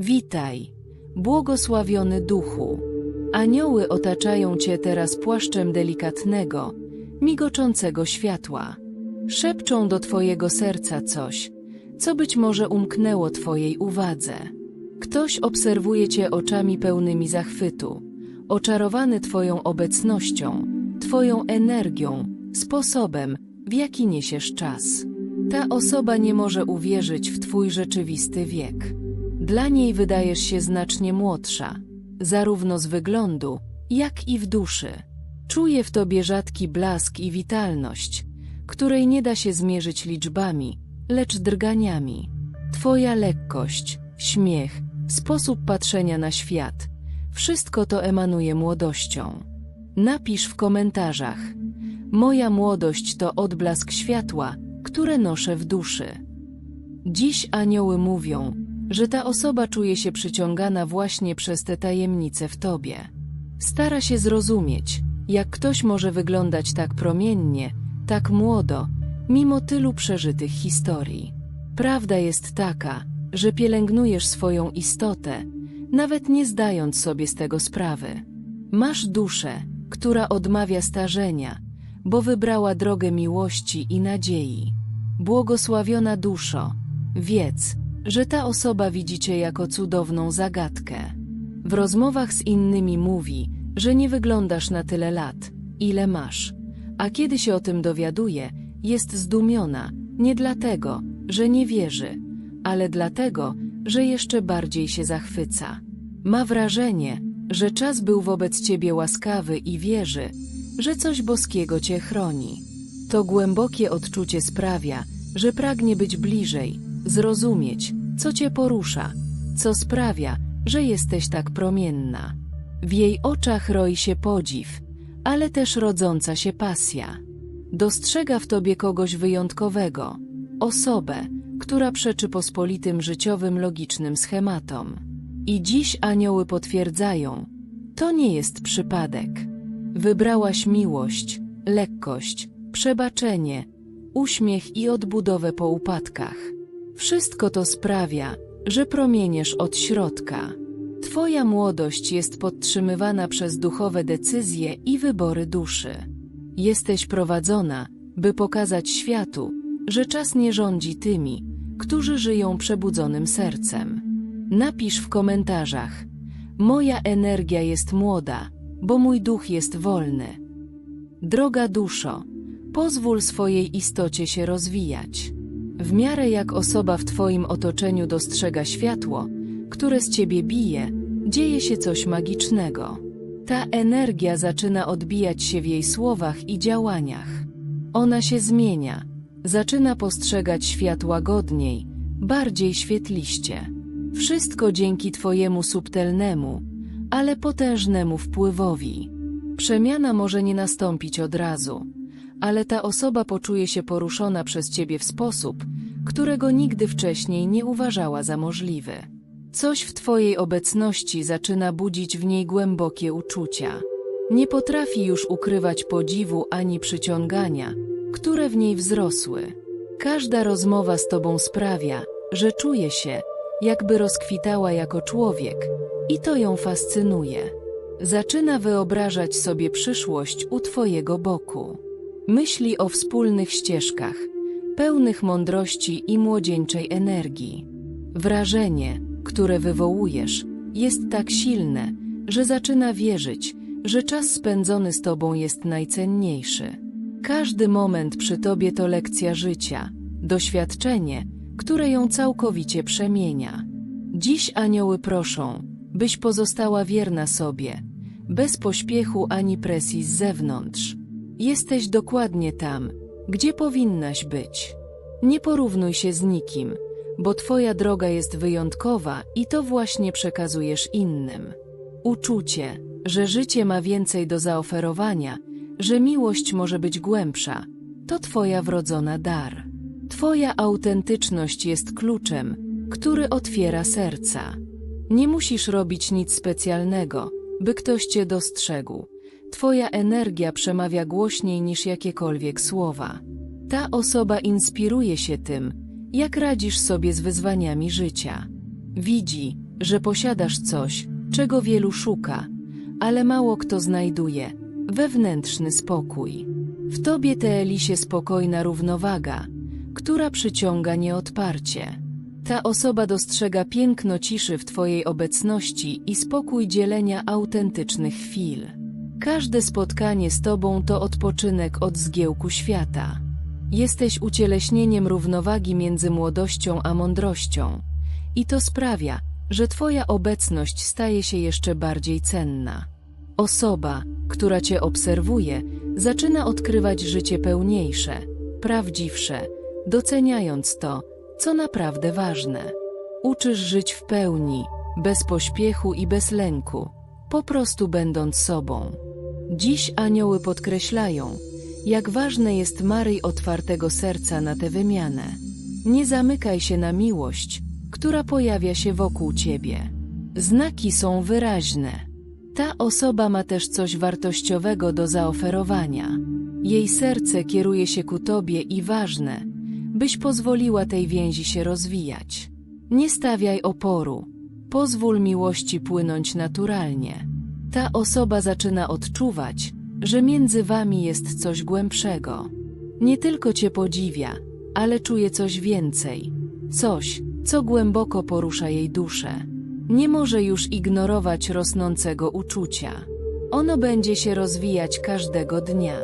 Witaj, błogosławiony duchu. Anioły otaczają cię teraz płaszczem delikatnego, migoczącego światła. Szepczą do twojego serca coś, co być może umknęło twojej uwadze. Ktoś obserwuje cię oczami pełnymi zachwytu, oczarowany twoją obecnością, twoją energią, sposobem, w jaki niesiesz czas. Ta osoba nie może uwierzyć w twój rzeczywisty wiek. Dla niej wydajesz się znacznie młodsza, zarówno z wyglądu, jak i w duszy. Czuje w tobie rzadki blask i witalność, której nie da się zmierzyć liczbami, lecz drganiami. Twoja lekkość, śmiech, sposób patrzenia na świat, wszystko to emanuje młodością. Napisz w komentarzach. Moja młodość to odblask światła, które noszę w duszy. Dziś anioły mówią, że ta osoba czuje się przyciągana właśnie przez te tajemnice w tobie. Stara się zrozumieć, jak ktoś może wyglądać tak promiennie, tak młodo, mimo tylu przeżytych historii. Prawda jest taka, że pielęgnujesz swoją istotę, nawet nie zdając sobie z tego sprawy. Masz duszę, która odmawia starzenia, bo wybrała drogę miłości i nadziei. Błogosławiona duszo, wiedz, że ta osoba widzi cię jako cudowną zagadkę. W rozmowach z innymi mówi, że nie wyglądasz na tyle lat, ile masz, a kiedy się o tym dowiaduje, jest zdumiona, nie dlatego, że nie wierzy, ale dlatego, że jeszcze bardziej się zachwyca. Ma wrażenie, że czas był wobec ciebie łaskawy i wierzy, że coś boskiego cię chroni. To głębokie odczucie sprawia, że pragnie być bliżej, zrozumieć, co cię porusza, co sprawia, że jesteś tak promienna. W jej oczach roi się podziw, ale też rodząca się pasja. Dostrzega w tobie kogoś wyjątkowego, osobę, która przeczy pospolitym życiowym logicznym schematom. I dziś anioły potwierdzają, to nie jest przypadek. Wybrałaś miłość, lekkość, przebaczenie, uśmiech i odbudowę po upadkach. Wszystko to sprawia, że promieniesz od środka. Twoja młodość jest podtrzymywana przez duchowe decyzje i wybory duszy. Jesteś prowadzona, by pokazać światu, że czas nie rządzi tymi, którzy żyją przebudzonym sercem. Napisz w komentarzach: Moja energia jest młoda, bo mój duch jest wolny. Droga duszo, pozwól swojej istocie się rozwijać. W miarę jak osoba w Twoim otoczeniu dostrzega światło, które z Ciebie bije, dzieje się coś magicznego. Ta energia zaczyna odbijać się w jej słowach i działaniach. Ona się zmienia, zaczyna postrzegać świat łagodniej, bardziej świetliście. Wszystko dzięki Twojemu subtelnemu, ale potężnemu wpływowi. Przemiana może nie nastąpić od razu, ale ta osoba poczuje się poruszona przez Ciebie w sposób, którego nigdy wcześniej nie uważała za możliwy. Coś w Twojej obecności zaczyna budzić w niej głębokie uczucia. Nie potrafi już ukrywać podziwu ani przyciągania, które w niej wzrosły. Każda rozmowa z Tobą sprawia, że czuje się, jakby rozkwitała jako człowiek, i to ją fascynuje. Zaczyna wyobrażać sobie przyszłość u Twojego boku. Myśli o wspólnych ścieżkach, pełnych mądrości i młodzieńczej energii. Wrażenie, które wywołujesz, jest tak silne, że zaczyna wierzyć, że czas spędzony z Tobą jest najcenniejszy. Każdy moment przy Tobie to lekcja życia, doświadczenie, które ją całkowicie przemienia. Dziś anioły proszą, byś pozostała wierna sobie, bez pośpiechu ani presji z zewnątrz. Jesteś dokładnie tam, gdzie powinnaś być. Nie porównuj się z nikim, bo Twoja droga jest wyjątkowa i to właśnie przekazujesz innym. Uczucie, że życie ma więcej do zaoferowania, że miłość może być głębsza, to Twoja wrodzona dar. Twoja autentyczność jest kluczem, który otwiera serca. Nie musisz robić nic specjalnego, by ktoś Cię dostrzegł. Twoja energia przemawia głośniej niż jakiekolwiek słowa. Ta osoba inspiruje się tym, jak radzisz sobie z wyzwaniami życia. Widzi, że posiadasz coś, czego wielu szuka, ale mało kto znajduje wewnętrzny spokój. W tobie teli się spokojna równowaga, która przyciąga nieodparcie. Ta osoba dostrzega piękno ciszy w Twojej obecności i spokój dzielenia autentycznych chwil. Każde spotkanie z Tobą to odpoczynek od zgiełku świata. Jesteś ucieleśnieniem równowagi między młodością a mądrością, i to sprawia, że Twoja obecność staje się jeszcze bardziej cenna. Osoba, która Cię obserwuje, zaczyna odkrywać życie pełniejsze, prawdziwsze, doceniając to, co naprawdę ważne. Uczysz żyć w pełni, bez pośpiechu i bez lęku, po prostu będąc sobą. Dziś anioły podkreślają, jak ważne jest Maryj otwartego serca na tę wymianę. Nie zamykaj się na miłość, która pojawia się wokół ciebie. Znaki są wyraźne. Ta osoba ma też coś wartościowego do zaoferowania. Jej serce kieruje się ku tobie i ważne, byś pozwoliła tej więzi się rozwijać. Nie stawiaj oporu. Pozwól miłości płynąć naturalnie. Ta osoba zaczyna odczuwać, że między wami jest coś głębszego. Nie tylko cię podziwia, ale czuje coś więcej. Coś, co głęboko porusza jej duszę. Nie może już ignorować rosnącego uczucia. Ono będzie się rozwijać każdego dnia.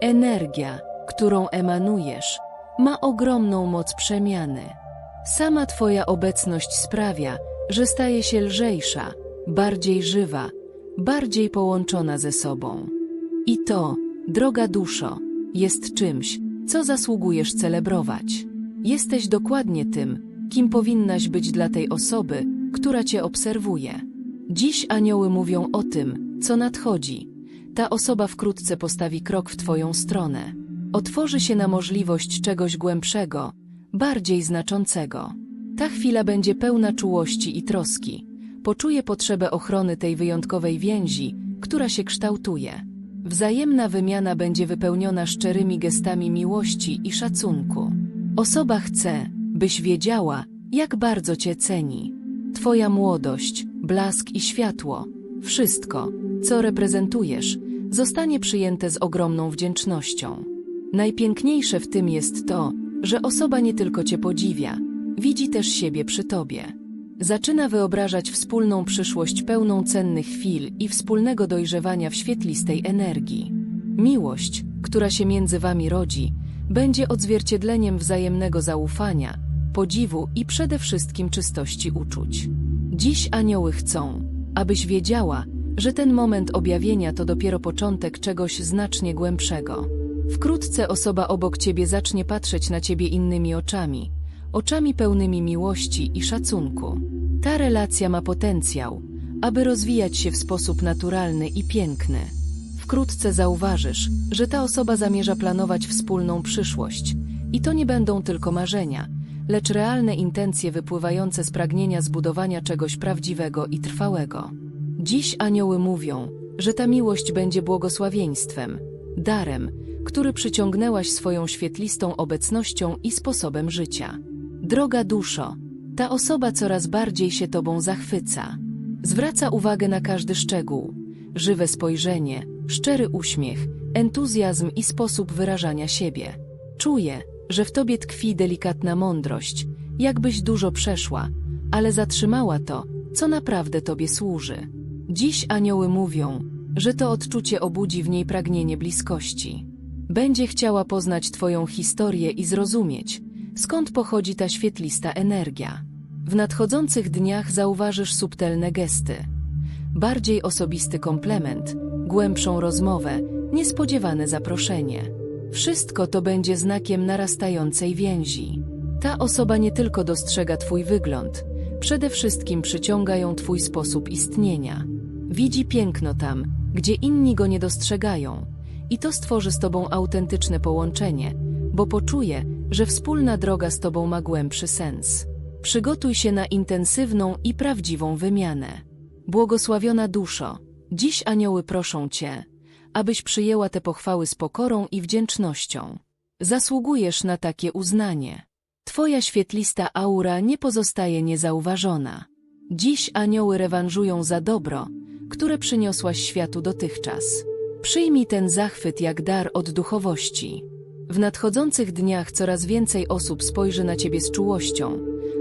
Energia, którą emanujesz, ma ogromną moc przemiany. Sama Twoja obecność sprawia, że staje się lżejsza, bardziej żywa, bardziej połączona ze sobą. I to, droga duszo, jest czymś, co zasługujesz celebrować. Jesteś dokładnie tym, kim powinnaś być dla tej osoby, która Cię obserwuje. Dziś anioły mówią o tym, co nadchodzi. Ta osoba wkrótce postawi krok w Twoją stronę. Otworzy się na możliwość czegoś głębszego, bardziej znaczącego. Ta chwila będzie pełna czułości i troski. Poczuje potrzebę ochrony tej wyjątkowej więzi, która się kształtuje. Wzajemna wymiana będzie wypełniona szczerymi gestami miłości i szacunku. Osoba chce, byś wiedziała, jak bardzo cię ceni. Twoja młodość, blask i światło, wszystko, co reprezentujesz, zostanie przyjęte z ogromną wdzięcznością. Najpiękniejsze w tym jest to, że osoba nie tylko cię podziwia, widzi też siebie przy tobie. Zaczyna wyobrażać wspólną przyszłość pełną cennych chwil i wspólnego dojrzewania w świetlistej energii. Miłość, która się między wami rodzi, będzie odzwierciedleniem wzajemnego zaufania, podziwu i przede wszystkim czystości uczuć. Dziś anioły chcą, abyś wiedziała, że ten moment objawienia to dopiero początek czegoś znacznie głębszego. Wkrótce osoba obok ciebie zacznie patrzeć na ciebie innymi oczami, oczami pełnymi miłości i szacunku. Ta relacja ma potencjał, aby rozwijać się w sposób naturalny i piękny. Wkrótce zauważysz, że ta osoba zamierza planować wspólną przyszłość i to nie będą tylko marzenia, lecz realne intencje wypływające z pragnienia zbudowania czegoś prawdziwego i trwałego. Dziś anioły mówią, że ta miłość będzie błogosławieństwem, darem, który przyciągnęłaś swoją świetlistą obecnością i sposobem życia. Droga duszo, ta osoba coraz bardziej się tobą zachwyca. Zwraca uwagę na każdy szczegół, żywe spojrzenie, szczery uśmiech, entuzjazm i sposób wyrażania siebie. Czuje, że w tobie tkwi delikatna mądrość, jakbyś dużo przeszła, ale zatrzymała to, co naprawdę tobie służy. Dziś anioły mówią, że to odczucie obudzi w niej pragnienie bliskości. Będzie chciała poznać Twoją historię i zrozumieć, skąd pochodzi ta świetlista energia. W nadchodzących dniach zauważysz subtelne gesty. Bardziej osobisty komplement, głębszą rozmowę, niespodziewane zaproszenie. Wszystko to będzie znakiem narastającej więzi. Ta osoba nie tylko dostrzega Twój wygląd, przede wszystkim przyciąga ją Twój sposób istnienia. Widzi piękno tam, gdzie inni go nie dostrzegają, i to stworzy z Tobą autentyczne połączenie, bo poczuje, że wspólna droga z Tobą ma głębszy sens. Przygotuj się na intensywną i prawdziwą wymianę. Błogosławiona duszo, dziś anioły proszą Cię, abyś przyjęła te pochwały z pokorą i wdzięcznością. Zasługujesz na takie uznanie. Twoja świetlista aura nie pozostaje niezauważona. Dziś anioły rewanżują za dobro, które przyniosłaś światu dotychczas. Przyjmij ten zachwyt jak dar od duchowości. W nadchodzących dniach coraz więcej osób spojrzy na ciebie z czułością,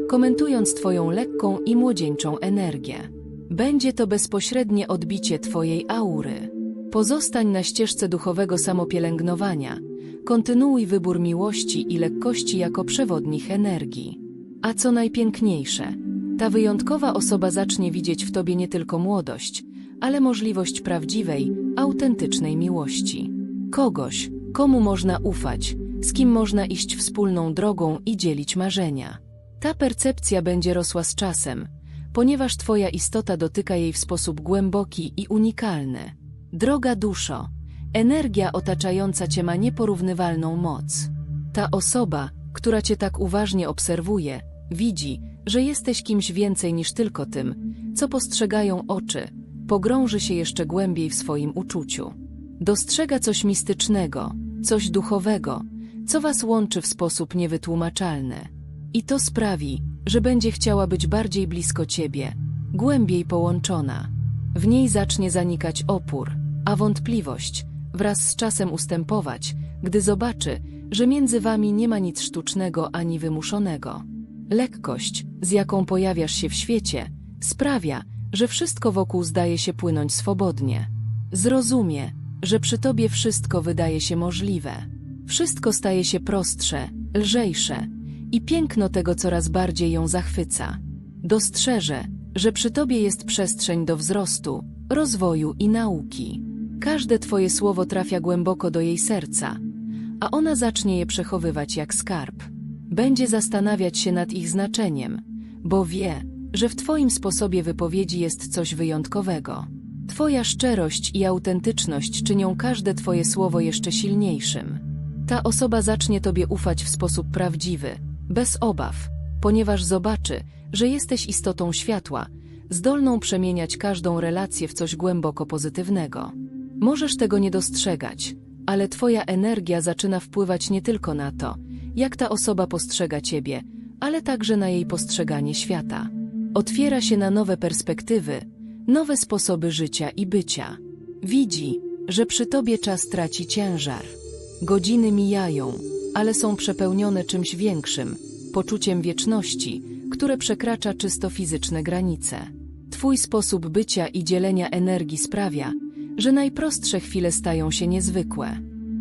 komentując twoją lekką i młodzieńczą energię. Będzie to bezpośrednie odbicie twojej aury. Pozostań na ścieżce duchowego samopielęgnowania. Kontynuuj wybór miłości i lekkości jako przewodnich energii. A co najpiękniejsze, ta wyjątkowa osoba zacznie widzieć w tobie nie tylko młodość, ale możliwość prawdziwej, autentycznej miłości. Kogoś, komu można ufać, z kim można iść wspólną drogą i dzielić marzenia. Ta percepcja będzie rosła z czasem, ponieważ Twoja istota dotyka jej w sposób głęboki i unikalny. Droga duszo, energia otaczająca Cię ma nieporównywalną moc. Ta osoba, która Cię tak uważnie obserwuje, widzi, że jesteś kimś więcej niż tylko tym, co postrzegają oczy, pogrąży się jeszcze głębiej w swoim uczuciu. Dostrzega coś mistycznego, coś duchowego, co was łączy w sposób niewytłumaczalny. I to sprawi, że będzie chciała być bardziej blisko ciebie, głębiej połączona. W niej zacznie zanikać opór, a wątpliwość wraz z czasem ustępować, gdy zobaczy, że między wami nie ma nic sztucznego ani wymuszonego. Lekkość, z jaką pojawiasz się w świecie, sprawia, że wszystko wokół zdaje się płynąć swobodnie. Zrozumie, że przy tobie wszystko wydaje się możliwe. Wszystko staje się prostsze, lżejsze i piękno tego coraz bardziej ją zachwyca. Dostrzeże, że przy tobie jest przestrzeń do wzrostu, rozwoju i nauki. Każde twoje słowo trafia głęboko do jej serca, a ona zacznie je przechowywać jak skarb. Będzie zastanawiać się nad ich znaczeniem, bo wie, że w Twoim sposobie wypowiedzi jest coś wyjątkowego. Twoja szczerość i autentyczność czynią każde Twoje słowo jeszcze silniejszym. Ta osoba zacznie Tobie ufać w sposób prawdziwy, bez obaw, ponieważ zobaczy, że jesteś istotą światła, zdolną przemieniać każdą relację w coś głęboko pozytywnego. Możesz tego nie dostrzegać, ale Twoja energia zaczyna wpływać nie tylko na to, jak ta osoba postrzega Ciebie, ale także na jej postrzeganie świata. Otwiera się na nowe perspektywy, nowe sposoby życia i bycia. Widzi, że przy Tobie czas traci ciężar. Godziny mijają, ale są przepełnione czymś większym, poczuciem wieczności, które przekracza czysto fizyczne granice. Twój sposób bycia i dzielenia energii sprawia, że najprostsze chwile stają się niezwykłe.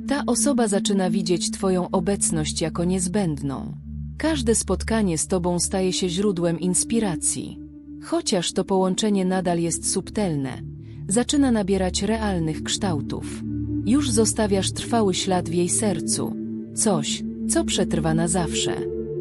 Ta osoba zaczyna widzieć Twoją obecność jako niezbędną. Każde spotkanie z Tobą staje się źródłem inspiracji. Chociaż to połączenie nadal jest subtelne, zaczyna nabierać realnych kształtów. Już zostawiasz trwały ślad w jej sercu, coś, co przetrwa na zawsze.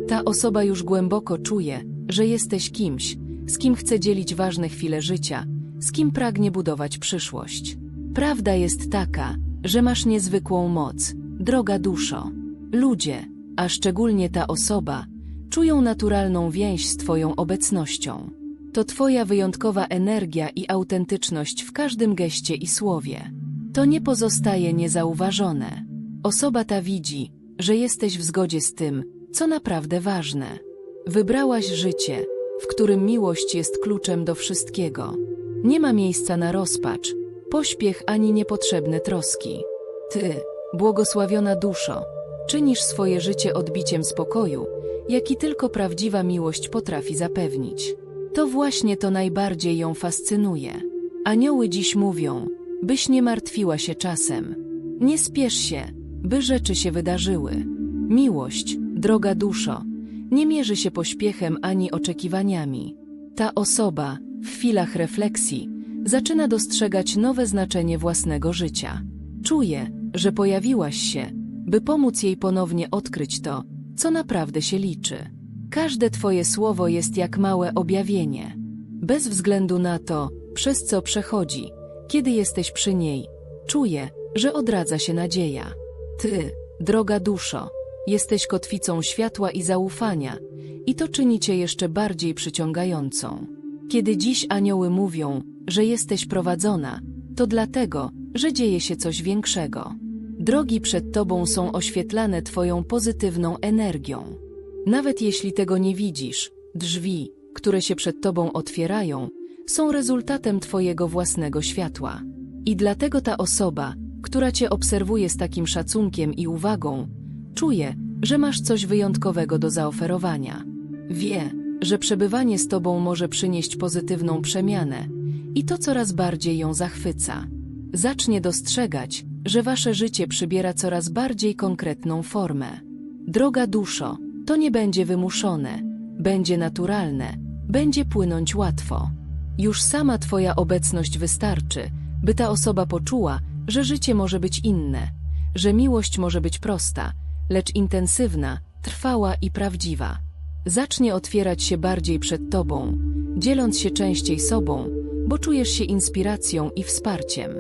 Ta osoba już głęboko czuje, że jesteś kimś, z kim chce dzielić ważne chwile życia, z kim pragnie budować przyszłość. Prawda jest taka, że masz niezwykłą moc, droga duszo. Ludzie, a szczególnie ta osoba, czują naturalną więź z Twoją obecnością. To Twoja wyjątkowa energia i autentyczność w każdym geście i słowie. To nie pozostaje niezauważone. Osoba ta widzi, że jesteś w zgodzie z tym, co naprawdę ważne. Wybrałaś życie, w którym miłość jest kluczem do wszystkiego. Nie ma miejsca na rozpacz, pośpiech ani niepotrzebne troski. Ty, błogosławiona duszo, czynisz swoje życie odbiciem spokoju, jaki tylko prawdziwa miłość potrafi zapewnić. To właśnie to najbardziej ją fascynuje. Anioły dziś mówią, byś nie martwiła się czasem. Nie spiesz się, by rzeczy się wydarzyły. Miłość, droga duszo, nie mierzy się pośpiechem ani oczekiwaniami. Ta osoba, w chwilach refleksji, zaczyna dostrzegać nowe znaczenie własnego życia. Czuje, że pojawiłaś się, by pomóc jej ponownie odkryć to, co naprawdę się liczy. Każde Twoje słowo jest jak małe objawienie. Bez względu na to, przez co przechodzi, kiedy jesteś przy niej, czuje, że odradza się nadzieja. Ty, droga duszo, jesteś kotwicą światła i zaufania, i to czyni cię jeszcze bardziej przyciągającą. Kiedy dziś anioły mówią, że jesteś prowadzona, to dlatego, że dzieje się coś większego. Drogi przed tobą są oświetlane twoją pozytywną energią. Nawet jeśli tego nie widzisz, drzwi, które się przed tobą otwierają, są rezultatem twojego własnego światła. I dlatego ta osoba, która cię obserwuje z takim szacunkiem i uwagą, czuje, że masz coś wyjątkowego do zaoferowania. Wie, że przebywanie z tobą może przynieść pozytywną przemianę i to coraz bardziej ją zachwyca. Zacznie dostrzegać, że wasze życie przybiera coraz bardziej konkretną formę. Droga duszo, to nie będzie wymuszone, będzie naturalne, będzie płynąć łatwo. Już sama twoja obecność wystarczy, by ta osoba poczuła, że życie może być inne, że miłość może być prosta, lecz intensywna, trwała i prawdziwa. Zacznie otwierać się bardziej przed tobą, dzieląc się częściej sobą, bo czujesz się inspiracją i wsparciem.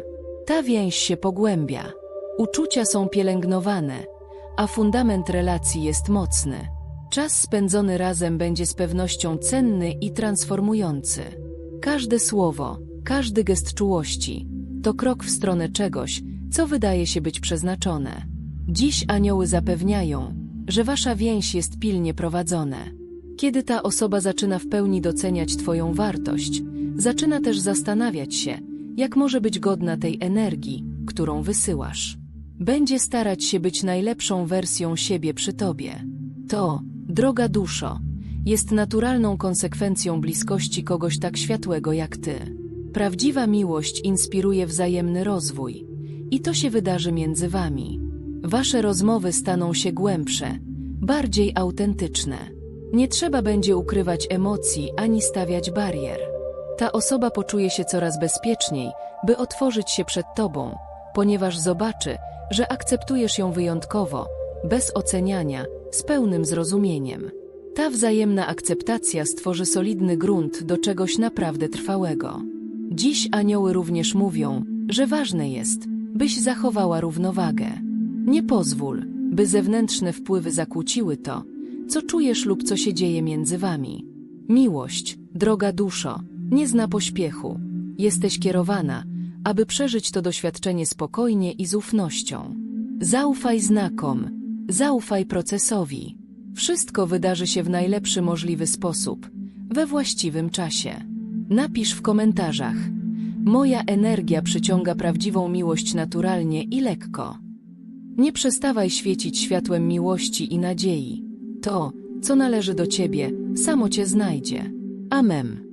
Ta więź się pogłębia. Uczucia są pielęgnowane, a fundament relacji jest mocny. Czas spędzony razem będzie z pewnością cenny i transformujący. Każde słowo, każdy gest czułości to krok w stronę czegoś, co wydaje się być przeznaczone. Dziś anioły zapewniają, że wasza więź jest pilnie prowadzone. Kiedy ta osoba zaczyna w pełni doceniać Twoją wartość, zaczyna też zastanawiać się, jak może być godna tej energii, którą wysyłasz. Będzie starać się być najlepszą wersją siebie przy Tobie. To, droga duszo, jest naturalną konsekwencją bliskości kogoś tak światłego jak Ty. Prawdziwa miłość inspiruje wzajemny rozwój i to się wydarzy między Wami. Wasze rozmowy staną się głębsze, bardziej autentyczne. Nie trzeba będzie ukrywać emocji ani stawiać barier. Ta osoba poczuje się coraz bezpieczniej, by otworzyć się przed Tobą, ponieważ zobaczy, że akceptujesz ją wyjątkowo, bez oceniania, z pełnym zrozumieniem. Ta wzajemna akceptacja stworzy solidny grunt do czegoś naprawdę trwałego. Dziś anioły również mówią, że ważne jest, byś zachowała równowagę. Nie pozwól, by zewnętrzne wpływy zakłóciły to, co czujesz lub co się dzieje między wami. Miłość, droga duszo, nie zna pośpiechu. Jesteś kierowana, aby przeżyć to doświadczenie spokojnie i z ufnością. Zaufaj znakom, zaufaj procesowi. Wszystko wydarzy się w najlepszy możliwy sposób, we właściwym czasie. Napisz w komentarzach. Moja energia przyciąga prawdziwą miłość naturalnie i lekko. Nie przestawaj świecić światłem miłości i nadziei. To, co należy do ciebie, samo cię znajdzie. Amen.